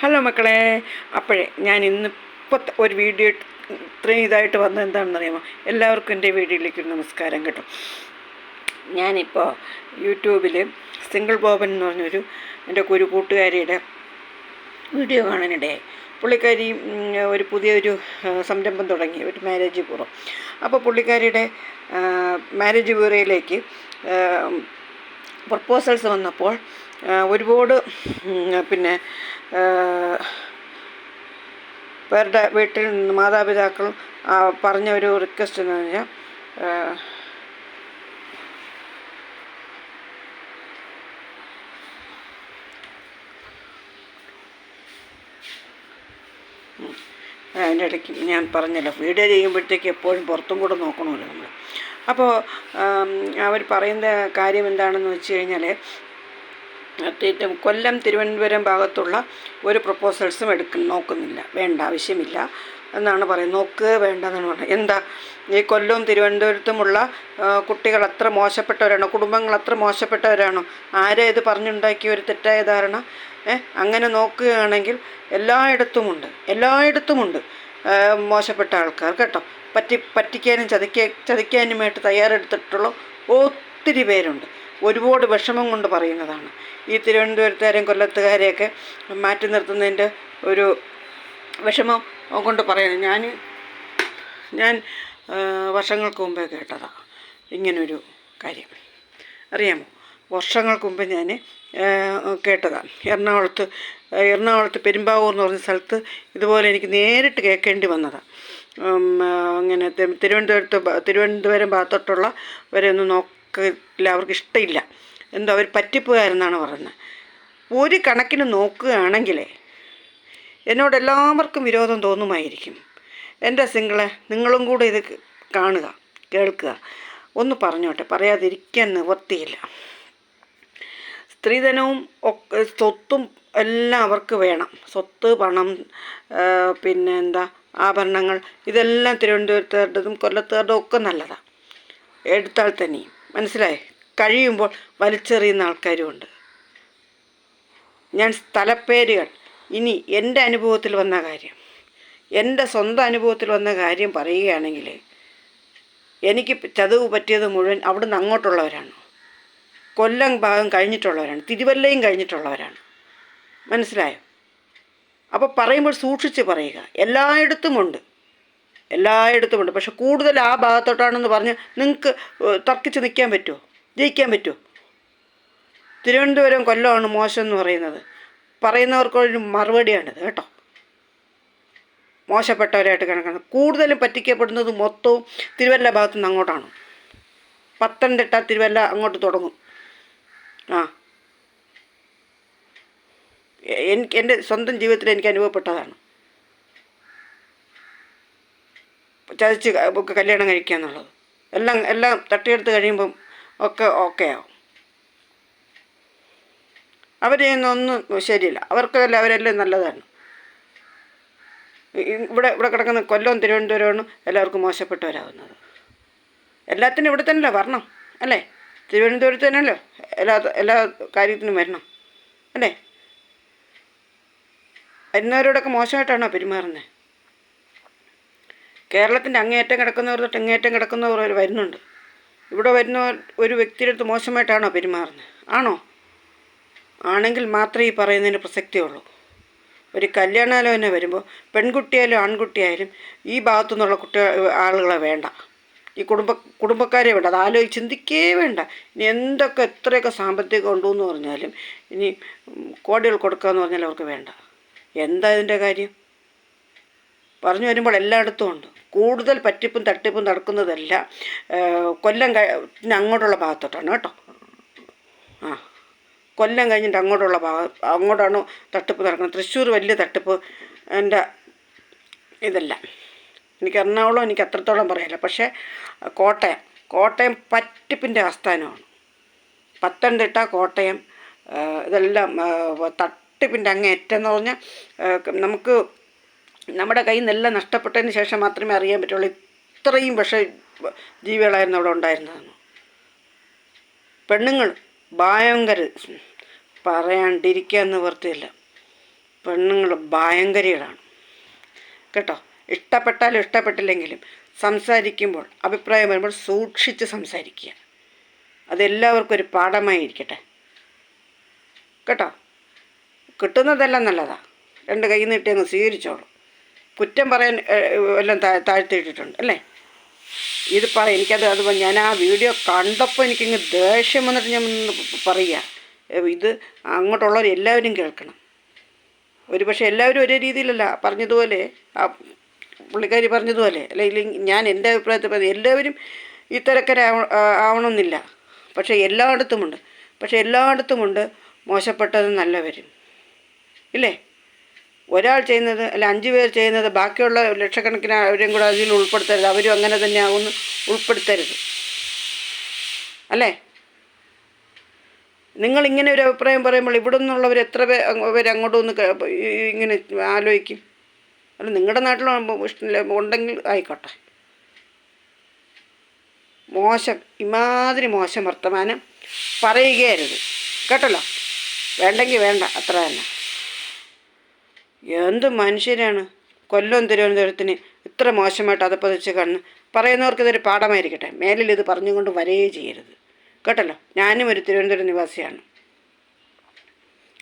Hello മക്കളെ. അപ്പോഴേ ഞാൻ ഇന്നിപ്പോൾ ഒരു വീഡിയോ ഇത്രയും ഇതായിട്ട് വന്നത് എന്താണെന്ന് അറിയാമോ എല്ലാവർക്കും എന്റെ വീഡിയോയിലേക്ക് നമസ്കാരം കേട്ടോ. ഞാനിപ്പോൾ യൂട്യൂബിൽ സിംഗിൾ ബോബൻ എന്ന് പറഞ്ഞൊരു എന്റെ ഒരു കൂട്ടുകാരിയുടെ വീഡിയോ കാണാനിടയായി പുള്ളിക്കാരി ഒരു പുതിയൊരു സംരംഭം തുടങ്ങി ഒരു മാരേജ് ബ്യൂറോ അപ്പോൾ പുള്ളിക്കാരിയുടെ മാരേജ് ബ്യൂറോയിലേക്ക് പ്രപ്പോസൽസ് വന്നപ്പോൾ ഒരുപാട് പിന്നെ പേരുടെ വീട്ടിൽ നിന്ന് മാതാപിതാക്കൾ പറഞ്ഞ ഒരു റിക്വസ്റ്റ് എന്ന് പറഞ്ഞാൽ അതിന്റെ ഇടയ്ക്ക് ഞാൻ പറഞ്ഞല്ലോ വീഡിയോ ചെയ്യുമ്പോഴത്തേക്ക് എപ്പോഴും പുറത്തും കൂടെ നോക്കണമല്ലോ നമ്മൾ അപ്പോൾ അവർ പറയുന്ന കാര്യം എന്താണെന്ന് വെച്ച് കഴിഞ്ഞാൽ കൊല്ലം തിരുവനന്തപുരം ഭാഗത്തുള്ള ഒരു പ്രപ്പോസൽസും എടുക്ക നോക്കുന്നില്ല. വേണ്ട ആവശ്യമില്ല എന്നാണ് പറയുന്നത്. നോക്കുക വേണ്ട എന്നാണ് പറയുന്നത്. എന്താ? ഈ കൊല്ലവും തിരുവനന്തപുരത്തുമുള്ള കുട്ടികൾ അത്ര മോശപ്പെട്ടവരാണോ? കുടുംബങ്ങൾ അത്ര മോശപ്പെട്ടവരാണോ? ആരെ ഇത് പറഞ്ഞുണ്ടാക്കിയ ഒരു തെറ്റായ ധാരണ? അങ്ങനെ നോക്കുകയാണെങ്കിൽ എല്ലായിടത്തുമുണ്ട്. എല്ലായിടത്തുമുണ്ട് മോശപ്പെട്ട ആൾക്കാർ കേട്ടോ. പറ്റി പറ്റിക്കാനും ചതിക്ക ചതിക്കാനുമായിട്ട് തയ്യാറെടുത്തിട്ടുള്ള ഒത്തിരി പേരുണ്ട്. ഒരുപാട് വിഷമം കൊണ്ട് പറയുന്നതാണ്. ഈ തിരുവനന്തപുരത്തുകാരെയും കൊല്ലത്തുകാരെയൊക്കെ മാറ്റി നിർത്തുന്നതിന്റെ ഒരു വിഷമം കൊണ്ട് പറയുന്നത് ഞാൻ ഞാൻ വർഷങ്ങൾക്ക് മുമ്പേ കേട്ടതാണ് ഇങ്ങനൊരു കാര്യം. അറിയാമോ? വർഷങ്ങൾക്ക് മുമ്പ് ഞാൻ കേട്ടതാണ് എറണാകുളത്ത് എറണാകുളത്ത് പെരുമ്പാവൂർ എന്ന് പറഞ്ഞ സ്ഥലത്ത് ഇതുപോലെ എനിക്ക് നേരിട്ട് കേൾക്കേണ്ടി വന്നതാണ് അങ്ങനെ തിരുവനന്തപുരത്ത് തിരുവനന്തപുരം ഭാഗത്തോട്ടുള്ള വരെ ഒന്ന് നോക്കില്ല അവർക്ക് ഇഷ്ടമില്ല. എന്തോ അവർ പറ്റിപ്പുകാരെന്നാണ് പറയുന്നത്. ഒരു കണക്കിന് നോക്കുകയാണെങ്കിലേ എന്നോട് എല്ലാവർക്കും വിരോധം തോന്നുമായിരിക്കും. എന്റെ സിംഗിളെ നിങ്ങളും കൂടെ ഇത് കാണുക കേൾക്കുക. ഒന്ന് പറഞ്ഞോട്ടെ പറയാതിരിക്കാൻ നിവർത്തിയില്ല സ്ത്രീധനവും സ്വത്തും എല്ലാം അവർക്ക് വേണം. സ്വത്ത് പണം പിന്നെ എന്താ ആഭരണങ്ങൾ ഇതെല്ലാം തിരുവനന്തപുരത്തുകാരുടേതും കൊല്ലത്തുകാരുടെയും ഒക്കെ നല്ലതാണ് എടുത്താൽ തന്നെയും. മനസ്സിലായി? കഴിയുമ്പോൾ വലിച്ചെറിയുന്ന ആൾക്കാരുമുണ്ട്. ഞാൻ സ്ഥലപ്പേരുകൾ. ഇനി എന്റെ അനുഭവത്തിൽ വന്ന കാര്യം. എന്റെ സ്വന്തം അനുഭവത്തിൽ വന്ന കാര്യം പറയുകയാണെങ്കിൽ എനിക്ക് ചതവ് പറ്റിയത് മുഴുവൻ അവിടുന്ന് അങ്ങോട്ടുള്ളവരാണ്. കൊല്ലം ഭാഗം കഴിഞ്ഞിട്ടുള്ളവരാണ്. തിരുവല്ലയും കഴിഞ്ഞിട്ടുള്ളവരാണ്. മനസ്സിലായോ? അപ്പോൾ പറയുമ്പോൾ സൂക്ഷിച്ച് പറയുക. എല്ലായിടത്തുമുണ്ട്. എല്ലായിടത്തുമുണ്ട് പക്ഷെ കൂടുതൽ ആ ഭാഗത്തോട്ടാണെന്ന് പറഞ്ഞ് നിങ്ങൾക്ക് തർക്കിച്ച് നിൽക്കാൻ പറ്റുമോ? ജയിക്കാൻ പറ്റുമോ? തിരുവനന്തപുരം കൊല്ലമാണ് മോശം എന്ന് പറയുന്നത്. പറയുന്നവർക്കൊരു മറുപടിയാണിത് കേട്ടോ. മോശപ്പെട്ടവരായിട്ട് കണക്കാണ്. കൂടുതലും പറ്റിക്കപ്പെടുന്നത് മൊത്തവും തിരുവല്ല ഭാഗത്തു നിന്ന് അങ്ങോട്ടാണ്. പത്തനംതിട്ട തിരുവല്ല അങ്ങോട്ട് തുടങ്ങും. ആ. എനിക്ക് എന്റെ സ്വന്തം ജീവിതത്തിൽ എനിക്ക് അനുഭവപ്പെട്ടതാണ്. ചതിച്ച് കല്യാണം കഴിക്കുക എന്നുള്ളത്. എല്ലാം എല്ലാം തട്ടിയെടുത്ത് കഴിയുമ്പം ഒക്കെ ഓക്കെ ആവും. അവർ ചെയ്യുന്നൊന്നും ശരിയില്ല. അവർക്കല്ല അവരെല്ലാം നല്ലതാണ്. ഇവിടെ ഇവിടെ കിടക്കുന്ന കൊല്ലവും തിരുവനന്തപുരമാണ് എല്ലാവർക്കും മോശപ്പെട്ടവരാകുന്നത്. എല്ലാത്തിനും ഇവിടെ തന്നെയല്ലേ വരണം അല്ലേ? തിരുവനന്തപുരത്ത് തന്നെയല്ലോ എല്ലാ എല്ലാ കാര്യത്തിനും വരണം അല്ലേ? വരുന്നവരോടൊക്കെ മോശമായിട്ടാണോ പെരുമാറുന്നത്? കേരളത്തിന്റെ അങ്ങേയറ്റം കിടക്കുന്നവർ തൊട്ട് അങ്ങേയറ്റം കിടക്കുന്നവർ വരെ വരുന്നുണ്ട്. ഇവിടെ വരുന്നവർ ഒരു വ്യക്തിയുടെ അടുത്ത് മോശമായിട്ടാണോ പെരുമാറുന്നത്? ആണോ? ആണെങ്കിൽ മാത്രമേ ഈ പറയുന്നതിന് പ്രസക്തിയുള്ളൂ ഒരു കല്യാണാലോചന വരുമ്പോൾ പെൺകുട്ടിയായാലും ആൺകുട്ടിയായാലും ഈ ഭാഗത്തു നിന്നുള്ള കുട്ടി ആളുകളെ വേണ്ട. ഈ കുടുംബ കുടുംബക്കാരെ വേണ്ട. അത് ആലോചിച്ച് ചിന്തിക്കേ വേണ്ട. ഇനി എന്തൊക്കെ എത്രയൊക്കെ സാമ്പത്തികം ഉണ്ടെന്ന് പറഞ്ഞാലും ഇനി കോടികൾ കൊടുക്കുക എന്ന് പറഞ്ഞാൽ അവർക്ക് വേണ്ട. എന്താ ഇതിന്റെ കാര്യം? പറഞ്ഞു വരുമ്പോൾ എല്ലായിടത്തും ഉണ്ട്. കൂടുതൽ പറ്റിപ്പും തട്ടിപ്പും നടക്കുന്നതല്ല കൊല്ലം കഴിഞ്ഞ അങ്ങോട്ടുള്ള ഭാഗത്തോട്ടാണ് കേട്ടോ. ആ കൊല്ലം കഴിഞ്ഞിട്ട് അങ്ങോട്ടുള്ള ഭാഗം അങ്ങോട്ടാണ് തട്ടിപ്പ് നടക്കുന്നത്. തൃശ്ശൂർ വലിയ തട്ടിപ്പ് എന്റെ ഇതല്ല. എനിക്ക് എറണാകുളം എനിക്ക് അത്രത്തോളം പറയില്ല പക്ഷേ കോട്ടയം കോട്ടയം പറ്റിപ്പിന്റെ ആസ്ഥാനമാണ്. പത്തനംതിട്ട കോട്ടയം ഇതെല്ലാം തട്ടിപ്പിന്റെ അങ്ങേറ്റം എന്ന് പറഞ്ഞാൽ നമുക്ക് നമ്മുടെ കയ്യിൽ നിന്നെല്ലാം നഷ്ടപ്പെട്ടതിന് ശേഷം മാത്രമേ അറിയാൻ പറ്റുള്ളൂ. ഇത്രയും വിഷ ജീവികളായിരുന്നു അവിടെ ഉണ്ടായിരുന്നതെന്ന് പെണ്ണുങ്ങൾ ഭയങ്കര പറയാണ്ടിരിക്കുക എന്ന് വൃത്തിയില്ല. പെണ്ണുങ്ങൾ ഭയങ്കരികളാണ്. കേട്ടോ? ഇഷ്ടപ്പെട്ടാലും ഇഷ്ടപ്പെട്ടില്ലെങ്കിലും സംസാരിക്കുമ്പോൾ അഭിപ്രായം വരുമ്പോൾ സൂക്ഷിച്ച് സംസാരിക്കുക. അതെല്ലാവർക്കും ഒരു പാഠമായിരിക്കട്ടെ. കേട്ടോ? കിട്ടുന്നതെല്ലാം നല്ലതാണ് രണ്ട് കൈ നീട്ടി അങ്ങ് സ്വീകരിച്ചോളൂ. കുറ്റം പറയാൻ എല്ലാം താഴ്ത്തിയിട്ടിട്ടുണ്ട് അല്ലേ? ഇത് പറ എനിക്കത് അത് ഞാൻ ആ വീഡിയോ കണ്ടപ്പോൾ എനിക്കിങ്ങ് ദേഷ്യം വന്നിട്ട് ഞാൻ പറയുക. ഇത് അങ്ങോട്ടുള്ളവർ എല്ലാവരും കേൾക്കണം. ഒരു പക്ഷേ എല്ലാവരും ഒരേ രീതിയിലല്ല പറഞ്ഞതുപോലെ ആ പുള്ളിക്കാരി പറഞ്ഞതുപോലെ അല്ലെങ്കിൽ ഞാൻ എന്റെ അഭിപ്രായത്തിൽ പറഞ്ഞു എല്ലാവരും ഇത്തരക്കാരാവ ആവണമെന്നില്ല. പക്ഷേ എല്ലായിടത്തുമുണ്ട്. പക്ഷേ എല്ലായിടത്തുമുണ്ട് മോശപ്പെട്ടതും നല്ലവരും. ഇല്ലേ? ഒരാൾ ചെയ്യുന്നത് അല്ല അഞ്ച് പേർ ചെയ്യുന്നത് ബാക്കിയുള്ള ലക്ഷക്കണക്കിന് അവരെയും കൂടെ അതിൽ ഉൾപ്പെടുത്തരുത്. അവരും അങ്ങനെ തന്നെ ആവുമെന്ന് ഉൾപ്പെടുത്തരുത്. അല്ലേ? നിങ്ങൾ ഇങ്ങനെ ഒരു അഭിപ്രായം പറയുമ്പോൾ ഇവിടെ നിന്നുള്ളവർ എത്ര പേര് അങ്ങോട്ടും ഒന്ന് ഇങ്ങനെ ആലോചിക്കും. അല്ല നിങ്ങളുടെ നാട്ടിൽ ഉണ്ടെങ്കിൽ ആയിക്കോട്ടെ. മോശം ഇമാതിരി മോശം വർത്തമാനം പറയുകയരുത്. കേട്ടല്ലോ? വേണ്ടെങ്കിൽ വേണ്ട അത്ര തന്നെ. എന്ത് മനുഷ്യരാണ്? കൊല്ലം തിരുവനന്തപുരത്തിന് ഇത്ര മോശമായിട്ട് അതപ്പതിച്ച് കണ്ണ്. പറയുന്നവർക്ക് ഇതൊരു പാഠമായിരിക്കട്ടെ. മേലിൽ ഇത് പറഞ്ഞുകൊണ്ട് വരേ ചെയ്യരുത്. കേട്ടല്ലോ? ഞാനും ഒരു തിരുവനന്തപുരം നിവാസിയാണ്.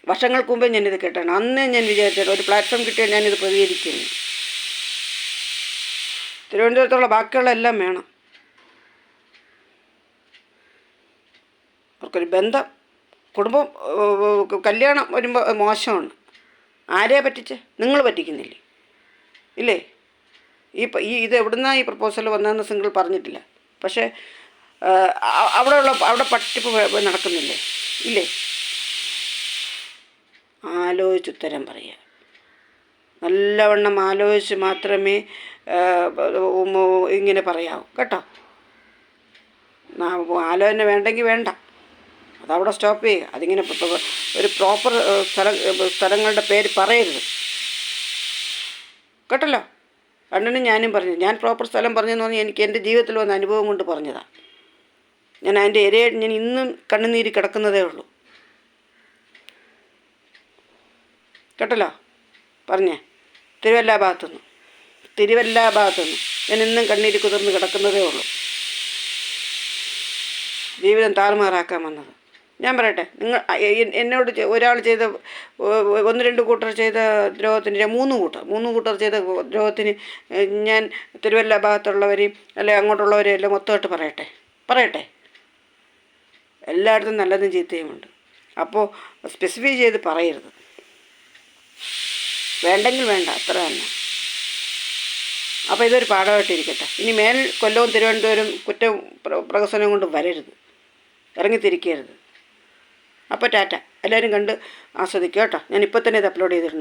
വർഷങ്ങൾക്ക് മുമ്പേ ഞാനിത് കേട്ടാണ് അന്നേ ഞാൻ വിചാരിച്ചത് ഒരു പ്ലാറ്റ്ഫോം കിട്ടിയാൽ ഞാനിത് പ്രതികരിക്കുന്നു തിരുവനന്തപുരത്തുള്ള ബാക്കിയുള്ള എല്ലാം വേണം. അവർക്കൊരു ബന്ധം കുടുംബം കല്യാണം വരുമ്പോൾ മോശമാണ്. ആരെയാ പറ്റിച്ച്? നിങ്ങൾ പറ്റിക്കുന്നില്ലേ? ഇല്ലേ? ഈ ഈ ഇത് എവിടുന്നാ ഈ പ്രപ്പോസൽ വന്നതെന്ന് സിംഗിൾ പറഞ്ഞിട്ടില്ല. പക്ഷേ അവിടെയുള്ള അവിടെ പട്ടിപ്പ് നടക്കുന്നില്ലേ? ഇല്ലേ? ആലോചിച്ചുത്തരം പറയുക നല്ലവണ്ണം ആലോചിച്ച് മാത്രമേ ഇങ്ങനെ പറയാവൂ. കേട്ടോ? ആലോചന വേണ്ടെങ്കിൽ വേണ്ട. അതവിടെ സ്റ്റോപ്പ് ചെയ്യുക അതിങ്ങനെ ഒരു പ്രോപ്പർ സ്ഥല സ്ഥലങ്ങളുടെ പേര് പറയരുത്. കേട്ടല്ലോ? കണ്ണനും ഞാനും പറഞ്ഞു. ഞാൻ പ്രോപ്പർ സ്ഥലം പറഞ്ഞെന്ന് പറഞ്ഞാൽ എനിക്ക് എന്റെ ജീവിതത്തിൽ വന്ന അനുഭവം കൊണ്ട് പറഞ്ഞതാണ് ഞാൻ അതിന്റെ ഇരയെ ഞാൻ ഇന്നും കണ്ണുനീര് കിടക്കുന്നതേ ഉള്ളൂ. കേട്ടല്ലോ? പറഞ്ഞേ. തിരുവല്ല ഭാഗത്തുനിന്ന്. തിരുവല്ല ഭാഗത്തുനിന്ന്. ഞാൻ ഇന്നും കണ്ണീര് കുതിർന്ന് കിടക്കുന്നതേ ഉള്ളൂ. ജീവിതം താറുമാറാക്കാൻ വന്നത്. ഞാൻ പറയട്ടെ നിങ്ങൾ എന്നോട് ഒരാൾ ചെയ്ത ഒന്ന് രണ്ട് കൂട്ടർ ചെയ്ത ദ്രോഹത്തിന് മൂന്ന് കൂട്ടർ മൂന്ന് കൂട്ടർ ചെയ്ത ദ്രോഹത്തിന് ഞാൻ തിരുവല്ല ഭാഗത്തുള്ളവരെയും അല്ലെ അങ്ങോട്ടുള്ളവരെയും എല്ലാം മൊത്തമായിട്ട് പറയട്ടെ പറയട്ടെ. എല്ലായിടത്തും നല്ലതും ചീത്തയുമുണ്ട് അപ്പോൾ സ്പെസിഫൈ ചെയ്ത് പറയരുത്. വേണ്ടെങ്കിൽ വേണ്ട അത്ര തന്നെ. അപ്പോൾ ഇതൊരു പാഠമായിട്ടിരിക്കട്ടെ. ഇനി മേൽ കൊല്ലവും തിരുവനന്തപുരം കുറ്റ പ്ര- പ്രഹസനം കൊണ്ട് വരരുത്. ഇറങ്ങിത്തിരിക്കരുത്. അപ്പോൾ ടാറ്റ. എല്ലാവരും കണ്ട് ആസ്വദിക്കുക കേട്ടോ. ഞാൻ ഇപ്പോൾ തന്നെ ഇത് അപ്ലോഡ് ചെയ്തിരുന്നു